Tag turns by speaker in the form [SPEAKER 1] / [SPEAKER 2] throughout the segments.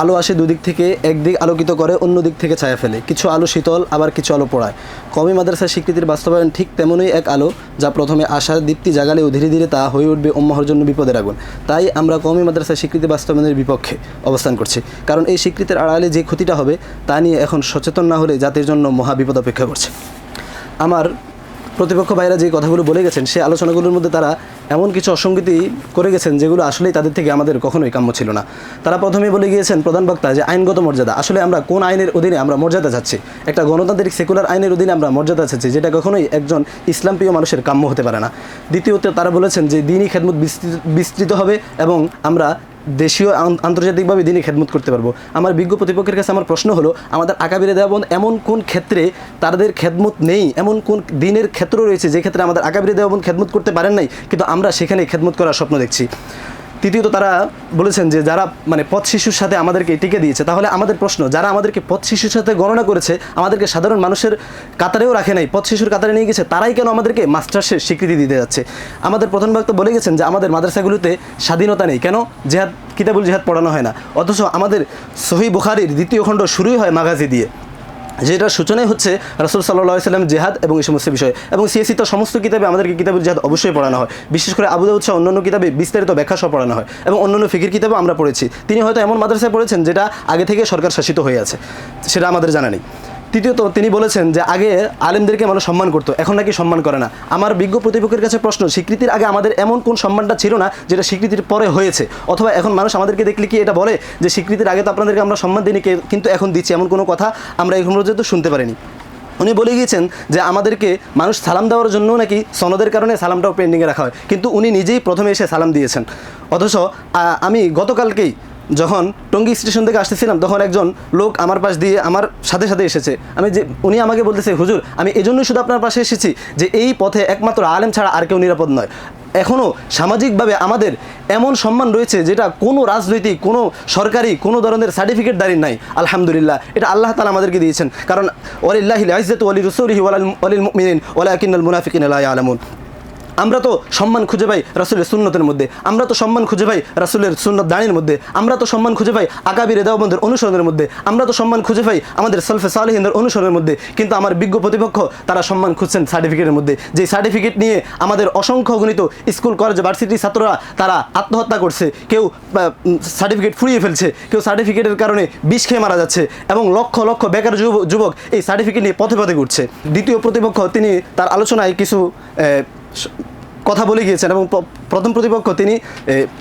[SPEAKER 1] আলো আসে দুদিক থেকে, একদিক আলোকিত করে, অন্য দিক থেকে ছায়া ফেলে। কিছু আলো শীতল, আবার কিছু আলো পোড়ায়। কমি মাদ্রাসার স্বীকৃতির বাস্তবায়ন ঠিক তেমনই এক আলো, যা প্রথমে আশার দীপ্তি জাগালেও ধীরে ধীরে তা হয়ে উঠবে উম্মাহর জন্য বিপদের আগুন। তাই আমরা কমি মাদ্রাসার স্বীকৃতি বাস্তবায়নের বিপক্ষে অবস্থান করছি। কারণ এই স্বীকৃতির আড়ালে যে ক্ষতিটা হবে, তা নিয়ে এখন সচেতন না হলে জাতির জন্য মহা বিপদ অপেক্ষা করছে। আমার প্রতিপক্ষ ভাইরা যে কথাগুলো বলে গেছেন সেই আলোচনাগুলোর মধ্যে তারা এমন কিছু অসঙ্গতি করে গেছেন যেগুলো আসলেই তাদের থেকে আমাদের কখনোই কাম্য ছিল না। তারা প্রথমে বলে গিয়েছেন, প্রধান বক্তা, যে আইনগত মর্যাদা। আসলে আমরা কোন আইনের অধীনে আমরা মর্যাদা চাচ্ছি? একটা গণতান্ত্রিক সেকুলার আইনের অধীনে আমরা মর্যাদা চাচ্ছি যেটা কখনোই একজন ইসলাম প্রিয় মানুষের কাম্য হতে পারে না। দ্বিতীয়ত তারা বলেছেন যে, দিনই খেদমত বিস্তৃত হবে এবং আমরা দেশীয় আন্তর্জাতিকভাবে দিনে খেদমত করতে পারব। আমার বিজ্ঞ প্রতিপক্ষের কাছে আমার প্রশ্ন হলো, আমাদের আকাবিরে দেওয়াবন এমন কোন ক্ষেত্রে তাদের খেদমত নেই? এমন কোন দিনের ক্ষেত্র রয়েছে যে ক্ষেত্রে আমাদের আকাবিরে দেওয়াবন খেদমত করতে পারেন নাই? কিন্তু আমরা সেখানে খেদমত করার স্বপ্ন দেখছি। তৃতীয়ত তারা বলেছেন যে যারা মানে পথ শিশুর সাথে আমাদেরকে টিকে দিয়েছে, তাহলে আমাদের প্রশ্ন, যারা আমাদেরকে পথ শিশুর সাথে গণনা করেছে, আমাদেরকে সাধারণ মানুষের কাতারেও রাখে নাই, পথ শিশুর কাতারে নিয়ে গেছে, তারাই কেন আমাদেরকে মাস্টার্সের স্বীকৃতি দিতে যাচ্ছে? আমাদের প্রধান বক্তা বলে গেছেন যে আমাদের মাদ্রাসাগুলোতে স্বাধীনতা নেই, কেন? জেহাদ, কিতাবুল জেহাদ পড়ানো হয় না। অথচ আমাদের সহি বুখারির দ্বিতীয় খণ্ড শুরুই হয় মাগাজি দিয়ে। যেটার সূচনাই হচ্ছে রাসুল সাল্লাহ সাল্লাম জেহাদ এবং এই সমস্ত বিষয়ে। এবং সিএসি তো সমস্ত কিতাবে আমাদেরকে কিতাবের জেহাদ অবশ্যই পড়ানো হয়। বিশেষ করে আবুদা হচ্ছে সহ অন্যান্য কিতাবে বিস্তারিত ব্যাখ্যা সহ পড়ানো হয়। এবং অন্যান্য ফিকির কিতাবও আমরা পড়েছি। তিনি হয়তো এমন মাদ্রাসায় পড়েছেন যেটা আগে থেকে সরকার শাসিত হয়ে আছে। সেটা আমাদের জানা নেই। তৃতীয়ত, তিনি বলেছেন যে আগে আলেমদেরকে মানুষ সম্মান করতো, এখন নাকি সম্মান করে না। আমার বিজ্ঞ প্রতিপক্ষের কাছে প্রশ্ন, স্বীকৃতির আগে আমাদের এমন কোন সম্মানটা ছিল না যেটা স্বীকৃতির পরে হয়েছে? অথবা এখন মানুষ আমাদেরকে দেখলে কি এটা বলে যে স্বীকৃতির আগে তো আপনাদেরকে আমরা সম্মান দিইনি কিন্তু এখন দিচ্ছি এমন কোনো কথা আমরা এখন পর্যন্ত শুনতে পারিনি। উনি বলে গিয়েছেন যে আমাদেরকে মানুষ সালাম দেওয়ার জন্য নাকি সনদের কারণে সালামটাও পেন্ডিংয়ে রাখা হয়। কিন্তু উনি নিজেই প্রথমে এসে সালাম দিয়েছেন। অথচ আমি গতকালকেই যখন টঙ্গী স্টেশন থেকে আসতেছিলাম, তখন একজন লোক আমার পাশ দিয়ে আমার সাথে সাথে এসেছে। আমি যে, উনি আমাকে বলতেছে, হুজুর, আমি এজন্যই শুধু আপনার পাশে এসেছি যে এই পথে একমাত্র আলেম ছাড়া আর কেউ নিরাপদ নয়। এখনও সামাজিকভাবে আমাদের এমন সম্মান রয়েছে যেটা কোনো রাজনৈতিক, কোনো সরকারি, কোনো ধরনের সার্টিফিকেট দাঁড়িয়ে নাই। আলহামদুলিল্লাহ, এটা আল্লাহ তালা আমাদেরকে দিয়েছেন। কারণ ওয়ালিল্লাহিল আইজত ওয়ালি রসৌলিহি ওয়ালাল, ওয়ালিল মুমিনিন, ওয়ালাকিন্নাল মুনাফিকিন লা ইয়ালামুন। আমরা তো সম্মান খুঁজে পাই রাসুলের সুন্নতের মধ্যে, আমরা তো সম্মান খুঁজে পাই রাসুলের সুন্নত দাঁড়ির মধ্যে, আমরা তো সম্মান খুঁজে পাই আকাবির দেওবন্ধের অনুসরণের মধ্যে, আমরা তো সম্মান খুঁজে পাই আমাদের সলফে সালেহিনদের অনুসরণের মধ্যে, কিন্তু আমার বিজ্ঞ প্রতিপক্ষ তারা সম্মান খুঁজছেন সার্টিফিকেটের মধ্যে। যে সার্টিফিকেট নিয়ে আমাদের অসংখ্য গণিত স্কুল কলেজ ভার্সিটির ছাত্ররা তারা আত্মহত্যা করছে, কেউ সার্টিফিকেট ফুরিয়ে ফেলছে, কেউ সার্টিফিকেটের কারণে বিষ খেয়ে মারা যাচ্ছে এবং লক্ষ লক্ষ বেকার যুব- যুবক এই সার্টিফিকেট নিয়ে পথে পথে ঘুরছে। দ্বিতীয় প্রতিপক্ষ তিনি তার আলোচনায় কিছু কথা বলে গিয়েছেন এবং প্রথম প্রতিপক্ষ তিনি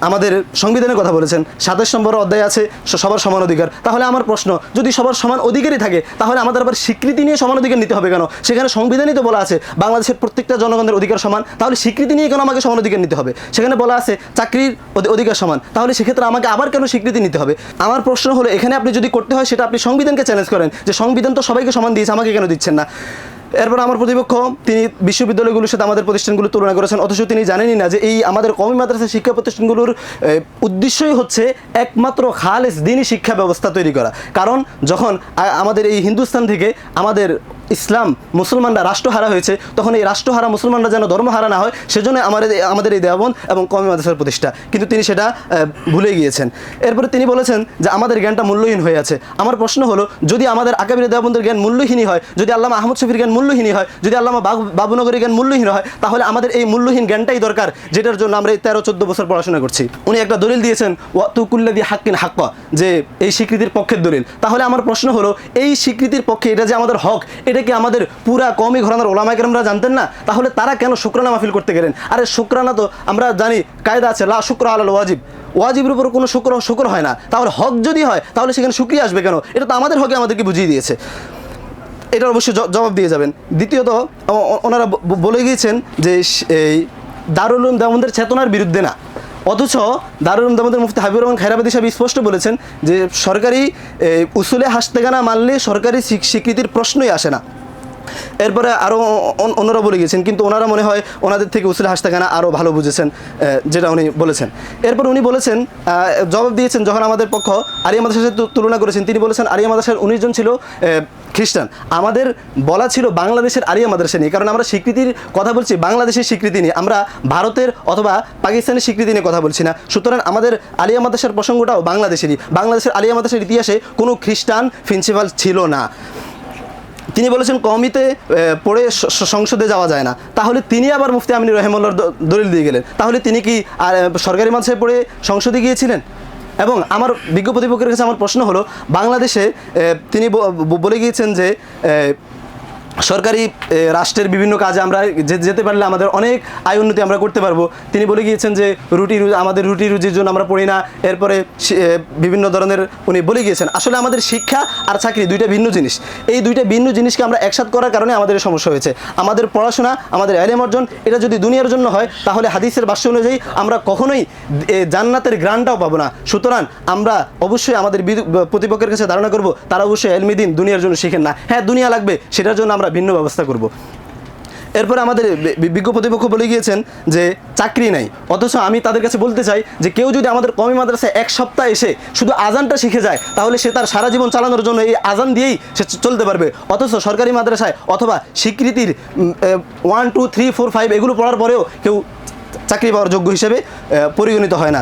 [SPEAKER 1] আমাদের সংবিধানের কথা বলেছেন। সাতাশ নম্বর অধ্যায় আছে সবার সমান অধিকার। তাহলে আমার প্রশ্ন, যদি সবার সমান অধিকারই থাকে, তাহলে আমাদের আবার স্বীকৃতি নিয়ে সমান অধিকার নিতে হবে কেন? সেখানে সংবিধানই তো বলা আছে, বাংলাদেশের প্রত্যেকটা জনগণের অধিকার সমান, তাহলে স্বীকৃতি নিয়ে কেন আমাকে সমান অধিকার নিতে হবে? সেখানে বলা আছে, চাকরির অধি- অধিকার সমান, তাহলে সেক্ষেত্রে আমাকে আবার কেন স্বীকৃতি নিতে হবে? আমার প্রশ্ন হলো, এখানে আপনি যদি করতে হয়, সেটা আপনি সংবিধানকে চ্যালেঞ্জ করেন, যে সংবিধান তো সবাইকে সমান দিয়েছে, আমাকে কেন দিচ্ছেন না? এরপর আমার প্রতিপক্ষ, তিনি বিশ্ববিদ্যালয়গুলোর সাথে আমাদের প্রতিষ্ঠানগুলো তুলনা করেছেন, অথচ তিনি জানেনই না যে এই আমাদের কমি মাদ্রাসা শিক্ষা প্রতিষ্ঠানগুলোর উদ্দেশ্যই হচ্ছে একমাত্র খালেস দিনই শিক্ষা ব্যবস্থা তৈরি করা। কারণ যখন আমাদের এই হিন্দুস্তান থেকে আমাদের ইসলাম মুসলমানরা রাষ্ট্রহারা হয়েছে, তখন এই রাষ্ট্রহারা মুসলমানরা যেন ধর্মহারা না হয়, সেজন্য আমাদের আমাদের এই দেওয়াবন এবং কমি মাদ্রাসার প্রতিষ্ঠা। কিন্তু তিনি সেটা ভুলে গিয়েছেন। এরপরে তিনি বলেছেন যে আমাদের জ্ঞানটা মূল্যহীন হয়ে আছে। আমার প্রশ্ন হলো, যদি আমাদের আকাবির দেওয়াবন্দের জ্ঞান মূল্যহীনই হয়, যদি আল্লামা আহমদ শফির জ্ঞান মূল্যহীনই হয়, যদি আল্লামা বাবু বাবুনগরের জ্ঞান মূল্যহীন হয়, তাহলে আমাদের এই মূল্যহীন জ্ঞানটাই দরকার, যেটার জন্য আমরা এই তেরো, চোদ্দ বছর পড়াশোনা করছি। উনি একটা দলিল দিয়েছেন ওয়াতুকুল্লা দিয়ে হাক্কিন হাক্ক, যে এই স্বীকৃতির পক্ষের দলিল। তাহলে আমার প্রশ্ন হলো, এই স্বীকৃতির পক্ষে এটা যে আমাদের হক, এটা কি আমাদের পুরা কমই ঘরানার ওলামাইকেরামরা জানতেন না, তাহলে তারা কেন শুক্রানা মাহফিল করতে গেলেন? আরে শুক্রানা তো আমরা জানি, কায়দা আছে, লা শুক্র আলাল ওয়াজিব। ওয়াজিবের উপর কোনো শুক্র শুক্র হয় না। তাহলে হক যদি হয়, তাহলে সেখানে শুক্রিয়া আসবে কেন? এটা তো আমাদের হকে আমাদেরকে বুঝিয়ে দিয়েছে। এটা অবশ্যই জবাব দিয়ে যাবেন। দ্বিতীয়ত ওনারা বলে গিয়েছেন যে এই দারুল উলুম দেওবন্দের চেতনার বিরুদ্ধে না। অথচ দারুল দামোদর মুফতি হাবিবুর রহমান খায়রাবাদী সাহেব স্পষ্ট বলেছেন যে সরকারি উসুলে উসুলে হাসতেগানা মানলে সরকারি স্বীকৃতির প্রশ্নই আসে না। এরপরে আরও অন্যরা বলে গিয়েছেন কিন্তু ওনারা মনে হয় ওনাদের থেকে উসিল হাসতাখানা আরও ভালো বুঝেছেন যেটা উনি বলেছেন। এরপর উনি বলেছেন জবাব দিয়েছেন যখন আমাদের পক্ষ আরিয়া মাদ্রাসার সাথে তুলনা করেছেন, তিনি বলেছেন আরিয়া মাদ্রাসার উনিশ জন ছিল খ্রিস্টান। আমাদের বলা ছিল বাংলাদেশের আরিয়া মাদ্রাসা নিয়ে, কারণ আমরা স্বীকৃতির কথা বলছি, বাংলাদেশের স্বীকৃতি নিয়ে। আমরা ভারতের অথবা পাকিস্তানের স্বীকৃতি নিয়ে কথা বলছি না। সুতরাং আমাদের আলিয়া মাদ্রাসার প্রসঙ্গটাও বাংলাদেশেরই। বাংলাদেশের আলিয়া মাদ্রাসার ইতিহাসে কোনো খ্রিস্টান প্রিন্সিপাল ছিল না। তিনি বলেছেন কমিতে পড়ে সংসদে যাওয়া যায় না। তাহলে তিনি আবার মুফতি আমিনুর রহমুল্লার দলিল দিয়ে গেলেন। তাহলে তিনি কি আর, সরকারি মাঝে পড়ে সংসদে গিয়েছিলেন? এবং আমার বিজ্ঞ প্রতিপক্ষের কাছে আমার প্রশ্ন হলো বাংলাদেশে তিনি বলে গিয়েছেন যে সরকারি রাষ্ট্রের বিভিন্ন কাজে আমরা যেতে পারলে আমাদের অনেক আয় উন্নতি আমরা করতে পারব। তিনি বলে গিয়েছেন যে, রুটি আমাদের রুটি রুজির জন্য আমরা পড়ি না। এরপরে বিভিন্ন ধরনের উনি বলে গিয়েছেন। আসলে আমাদের শিক্ষা আর চাকরি দুইটা ভিন্ন জিনিস। এই দুইটা ভিন্ন জিনিসকে আমরা একসাথ করার কারণে আমাদের সমস্যা হয়েছে। আমাদের পড়াশোনা, আমাদের এলেম অর্জন, এটা যদি দুনিয়ার জন্য হয়, তাহলে হাদিসের বাস্য অনুযায়ী আমরা কখনোই জান্নাতের গ্রানটাও পাবো না। সুতরাং আমরা অবশ্যই আমাদের প্রতিপক্ষের কাছে ধারণা করব, তারা অবশ্যই এলমিদিন দুনিয়ার জন্য শিখেন না। হ্যাঁ দুনিয়া লাগবে, সেটার জন্য আমরা ভিন্ন ব্যবস্থা করব। এরপরে আমাদের বিজ্ঞ প্রতিপক্ষ বলে গিয়েছেন যে চাকরি নাই। অথচ আমি তাদের কাছে বলতে চাই যে কেউ যদি আমাদের কমি মাদ্রাসায় এক সপ্তাহ এসে শুধু আজানটা শিখে যায়, তাহলে সে তার সারা জীবন চালানোর জন্য এই আজান দিয়েই সে চলতে পারবে। অথচ সরকারি মাদ্রাসায় অথবা স্বীকৃতির one two three four five এগুলো পড়ার পরেও কেউ চাকরি পাওয়ার যোগ্য হিসেবে পরিগণিত হয় না।